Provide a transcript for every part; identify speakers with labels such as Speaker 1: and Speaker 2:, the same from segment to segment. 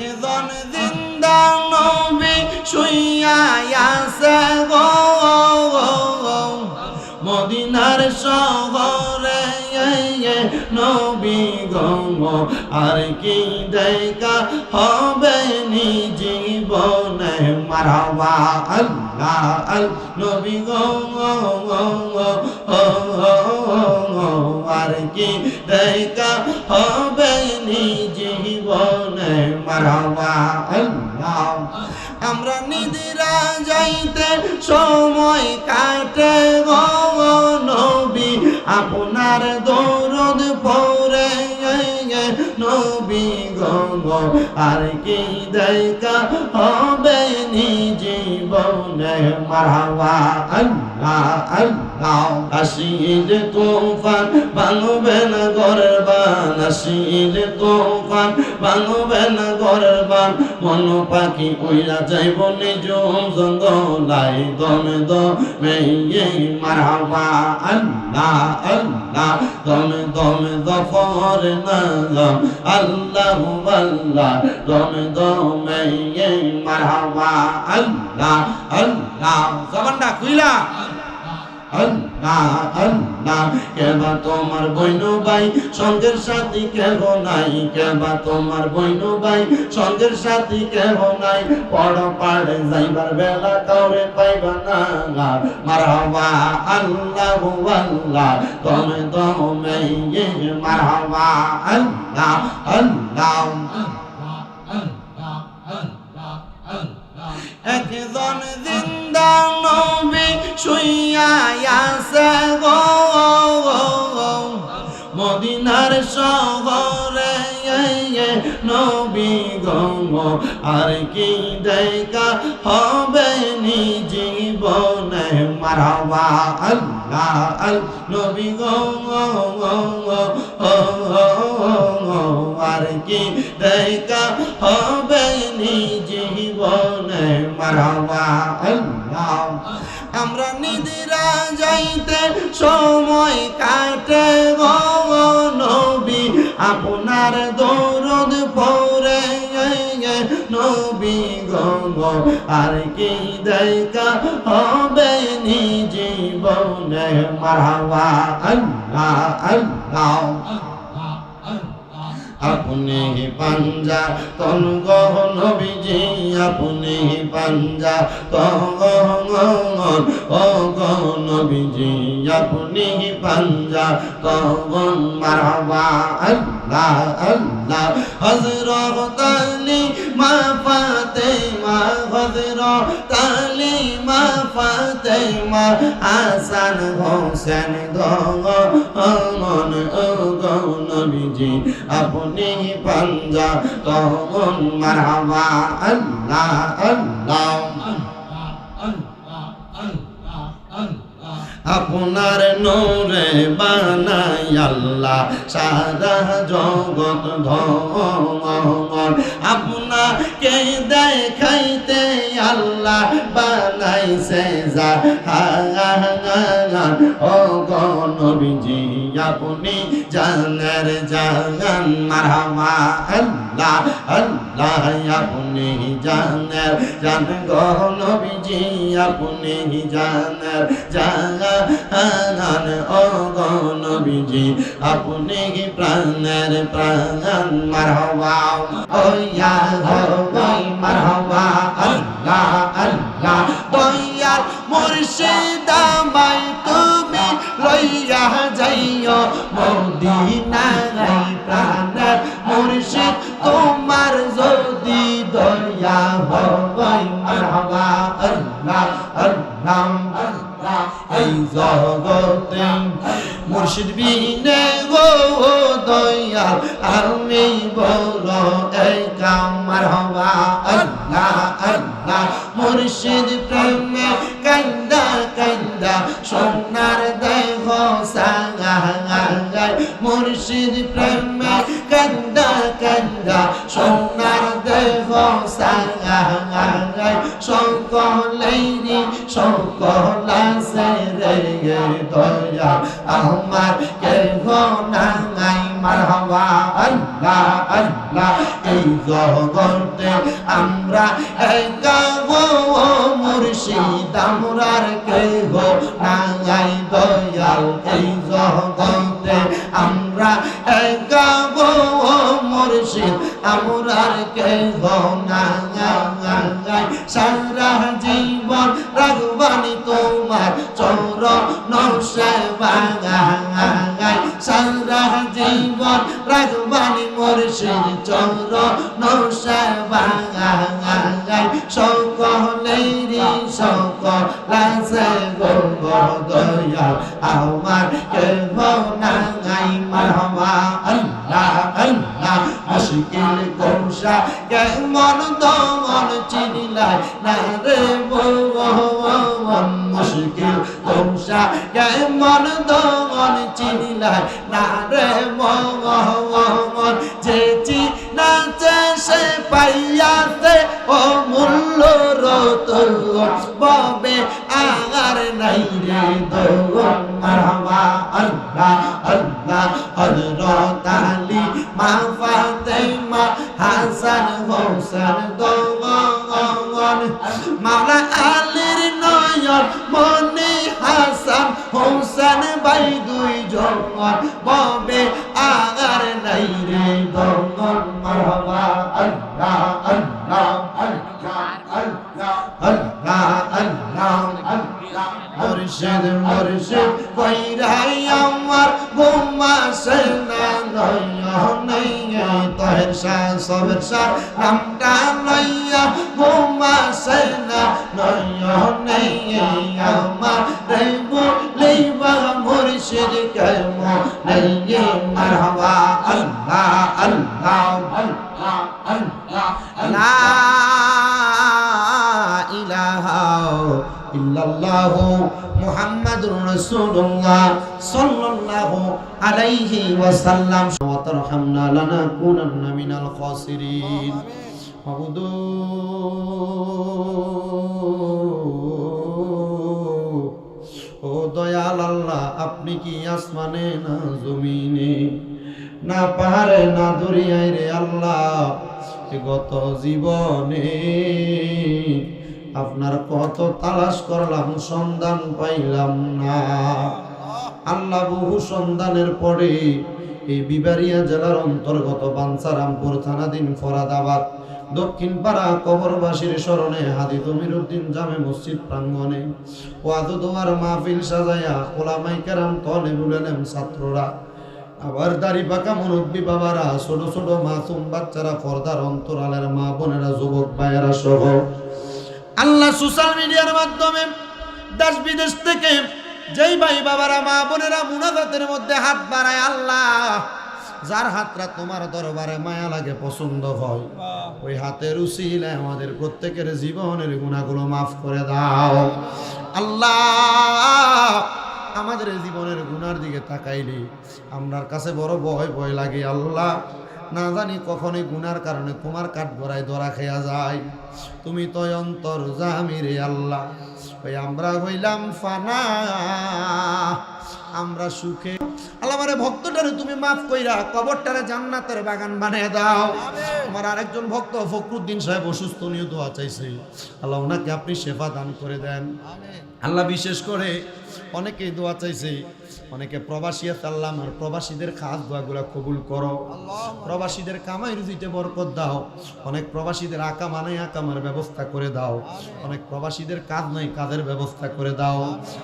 Speaker 1: একজন জিন্দা নবী মদিনার শহরে নবী গম আর কি দেখা হবে নি জীবনে মারাবা আল্লাহ। আল নবী গঙ্গ আর কি দেখা হবে জীবনে মারাবা আল্লাহ। আমরা নিদিরা যাইতে সময় কাটে গো নবী, আপনার দৌরদ পরে নবী গো। আর কি দেখা হবে জীবনে? মারহাবা, আল্লাহ আল্লাহ আসিল তুফান ভাঙবে না গরবান আসিল তুফান ভাঙবে না গরবান। মন পাখি উইরা যাইব নিজ জঙ্গলাই দমে দমে মারহাবা, আল্লাহ আল্লাহ দমে দমে দফর নাম আল্লাহ। আল্লাহ দমে দমে মারহাবা আল্লাহ আল্লাহ। জবানটা কইলা আল্লাহ। আল্লাহ কেবা তোমার বইনু ভাই সঙ্গের সাথী কেহ নাই? কেবা তোমার বইনু ভাই সঙ্গের সাথী কেহ নাই? পড় পাড়ে যাইবার বেলা কাউরে পাইবা না মারহাবা আল্লাহ আল্লাহ তুমি তুমি মারহাবা আল্লাহ আল্লাহ একজন জিন্দা নবী শুইয়া আছে গো মদিনার শহরে নবী গঙ্গ আর কি দেখা হবে নি জীবনে মারাবা আল্লাহ আল নবী গঙ্গ আর কি দেখা হবে নি জীবনে মারাবা আল্লাহ আমরা নিদিরা যাইতে সময় কাটে নবী। আপনার দৌরদ পরে নবী গো। আর কি দেখা হবে নি জীবনে? মারহাবা, আল্লাহ আল্লাহ। আপনি পাঞ্জা তন গহ নবীজি আপনি পাঞ্জা ও গহ নবীজি আপনি পাঞ্জা তন মারহাবা আল্লাহ আল্লাহ হযরত আলী, মা ফাতেমা, হযরত আলী, মা ফাতেমা, হাসান হোসেন গহ মন ও গহ নবীজি আপনি পাঞ্জা তখন মারহাবা আল্লাহ আল্লাহ। আপনার নৌরে বানাই আল্লাহ সারা জগৎ ধন আপনাকে দেখাইতে আল্লাহ বানাইছে যা ও গনবিজি আপনি জানের জান মারহামা আল্লাহ আল্লাহ আপনি জানের জান গনবিজি আপনি জানের জান ও গনবিজি আপনি প্রাণের প্রাণ মারহাবা ও ইয়া হই মারহাবা আল্লাহ আল্লাহ, দয়াল মুর্শিদ আমায় তুমি লইয়া যাইও। মদিনায় প্রাণের মুর্শিদ তোমার যদি দয়া হয়, মারহাবা আল্লাহ আল্লাহ এই জগতে। মুর্শিদ বিনে গো দয়াল, আমি বল এই কামার হওয়া আল্লাহ আল্লাহ। মুর্শিদ প্রেমে কান্দা কান্দা সোনার দেহ সাঙ্গাঙ্গাই মুর্শিদ প্রেমে কান্দা কান্দা সোনার দেহ সাঙ্গাঙ্গাই সকলেইনি সকলা সে রে দয়া। আমার কেহ নাই, মারহাবা, আল্লাহ আল্লাহ। এই জগতে মুর্শিদ আমরার কেহ নাগাই দয়াল, এই জগতে আমরা একাব মুর্শিদ। আমরার কেহ নাগাই সারা জীবন রাগবানি তোমার, চৌর নৌসেবাগাই আমার নাই মারহাবা আল্লাহ আল্লাহ, মুশকিল কৌশা কেমন দমন চিনিলাই? না রে মুশকিল কৌশা কেমন দমন চিনিলাই? না রে ভগবান যে চিনাছে সে পাইয়াছে, ও মূল্য রত ববে আর নাই রে দোগন মারহাবা আল্লাহ আল্লাহ, হযরত আলী মা ফাতেমা হাসান হোসেন দোগন মাওলা আলীর নয়ন, মনি হাসান হোসেন ভাই দুই জন ববে শাহ সবের শাহ নামটা লইয়া ঘুমাসে না নয়নে আমার রে বলিবা মুর্শিদ কেম নেই মারহাবা আল্লাহ আল্লাহ আল্লাহ আল্লাহ। লা ইলাহা ইল্লাল্লাহ মুহাম্মাদুর রাসূলুল্লাহ সাল্লাল্লাহু আলাইহি ওয়াসাল্লাম। ওয়া তারহামনা লানাকুনান্না মিনাল খাসিরিন। মাবুদু ও দয়াল আল্লাহ আপনি কি আসমানে না জমিনে? না পাহাড়ে, না দরিয়ায় রে আল্লাহ গত জীবনে আপনার কত তালাশ করলাম, সন্ধান পাইলাম না। আল্লাহ বহু সন্ধানের পরে এই বিবারিয়া জেলার অন্তর্গত বাঞ্ছারামপুর থানাধীন ফরাদাবাদ, দক্ষিণ পাড়া কবরবাসীর স্মরণে হাদি তমির উদ্দিন জামে মসজিদ প্রাঙ্গণে ওয়াদু দোয়ার মাহফিল সাজাইয়া ওলামাই কেরাম তলে বুলেন ছাত্ররা। আবার দাড়ি পাকা মুরব্বী বাবারা, ছোট ছোট মাসুম বাচ্চারা পর্দার অন্তরালের মা বোনেরা, যুবক ভাইয়েরা সহ আল্লাহ সোশ্যাল মিডিয়ার মাধ্যমে দেশ বিদেশ থেকে যেই ভাই বাবারা, মা বোনেরা মুনাজাতের মধ্যে হাত বাড়ায়, আল্লাহ, যার হাতটা তোমার দরবারে মায়া লাগে, পছন্দ হয়, ওই হাতের উসিলে আমাদের প্রত্যেকের জীবনের গুণাগুলো মাফ করে দাও। আল্লাহ, আমাদের জীবনের গুনার দিকে তাকাইলে, আমরার কাছে বড় ভয় ভয় লাগে, আল্লাহ। না জানি কখনই গুনার কারণে তোমার কাঠ গড়ায় ধরা খেয়া যায়। তুমি তো অন্তর জামিরে আল্লাহ। ওই আমরা হইলাম ফানা। আমরা সুখে। আল্লাহ আমারে ভক্তটারে তুমি মাফ কইরা কবরটারে জান্নাতের বাগান বানিয়ে দাও। আমার আরেকজন ভক্ত ফখরুদ্দিন সাহেব অসুস্থ নিয়ে দোয়া চাইছে। আল্লাহ ওনাকে আপনি সেবা দান করে দেন। আল্লাহ বিশেষ করে অনেকেই দোয়া চাইছে অনেকে প্রবাসী আছে আল্লাহ আমার প্রবাসীদের খাস দোয়াগুলা কবুল করো। প্রবাসীদের কামাই রুজিতে বরকত দাও। অনেক প্রবাসীদের আঁকা মানে আকামার ব্যবস্থা করে দাও। অনেক প্রবাসীদের কাজ নাই কাজের ব্যবস্থা করে দাও।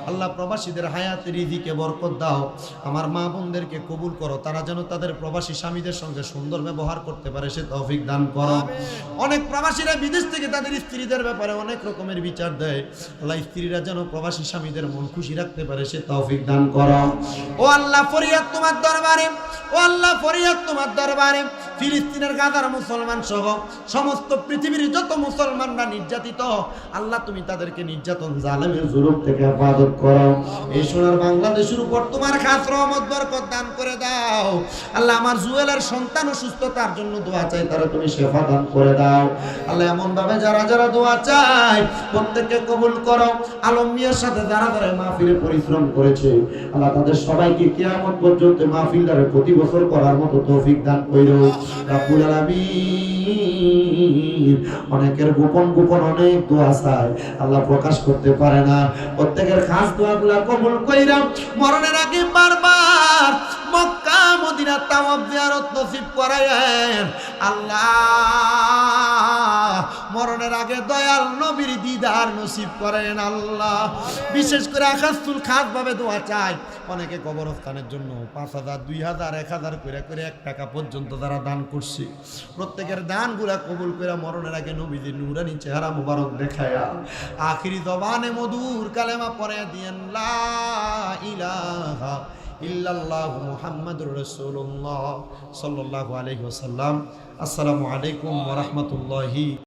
Speaker 1: আল্লাহ প্রবাসীদের হায়াতে রিজিকে বরকত দাও। আমার মা বোনদেরকে কবুল করো। তারা যেন তাদের প্রবাসী স্বামীদের সঙ্গে সুন্দর ব্যবহার করতে পারে সে তৌফিক দান করো। অনেক প্রবাসীরা বিদেশ থেকে তাদের স্ত্রীদের ব্যাপারে অনেক রকমের বিচার দেয়। আল্লাহ স্ত্রীরা যেন প্রবাসী স্বামীদের মন খুশি রাখতে পারে সে তৌফিক দান করো। ও আল্লাহ ফরিয়াদ তোমার দরবারে। ও আল্লাহ ফরিয়াদ তোমার দরবারে। ফিলিস্তিনের গাজার মুসলমান সহ সমস্ত পৃথিবীর যত মুসলমানরা নির্যাতিত, আল্লাহ তুমি তাদেরকে নির্যাতন, জালেমের জুলুম থেকে হেফাজত করো এই সোনার বাংলাদেশের উপর তোমার খাস রহমত, বরকত দান করে দাও। আল্লাহ আমার জুয়েলের সন্তান অসুস্থতার জন্য দোয়া চাই, তারা তুমি শেফা দান করে দাও। আল্লাহ এমন ভাবে যারা যারা দোয়া চায়, প্রত্যেককে কবুল করো। আলম মিয়ার সাথে যারা যারা মাহফিলে পরিশ্রম করেছে, আল্লাহ তাদের সবাইকে কিয়ামত পর্যন্ত মাহফিলদারে প্রতি বছর করার মতো তৌফিক দান কইরো। আলামিন। অনেকের গোপন গোপন অনেক দোয়া চায়, আল্লাহ প্রকাশ করতে পারে না। প্রত্যেকের খাস দোয়াগুলা কবুল কইরা মরণের আগে বারবার মক্কা, মদিনা তাওয়াব জিয়ারত নসিব করায় আল্লাহ মরণের আগে দয়াল নবীর দিদার নসিব করেন আল্লাহ। বিশেষ করে আকাশুল খাস ভাবে দোয়া চাই। অনেকে কবরস্থানের জন্য পাঁচ হাজার দুই হাজার এক হাজার করে করে এক টাকা পর্যন্ত তারা দান করছে। প্রত্যেকের দানগুলা কবুল করে মরণের আগে নবীজির নুরানি চেহারা মুবারক দেখায়া আখিরি জবানে মধুর কালেমা পরে দিয়েন লা ইলাহা ইল্লাল্লাহ মুহাম্মাদুর রাসূলুল্লাহ সাল্লাল্লাহু আলাইহি ওয়াসাল্লাম। আসসালামু আলাইকুম ওয়া রাহমাতুল্লাহি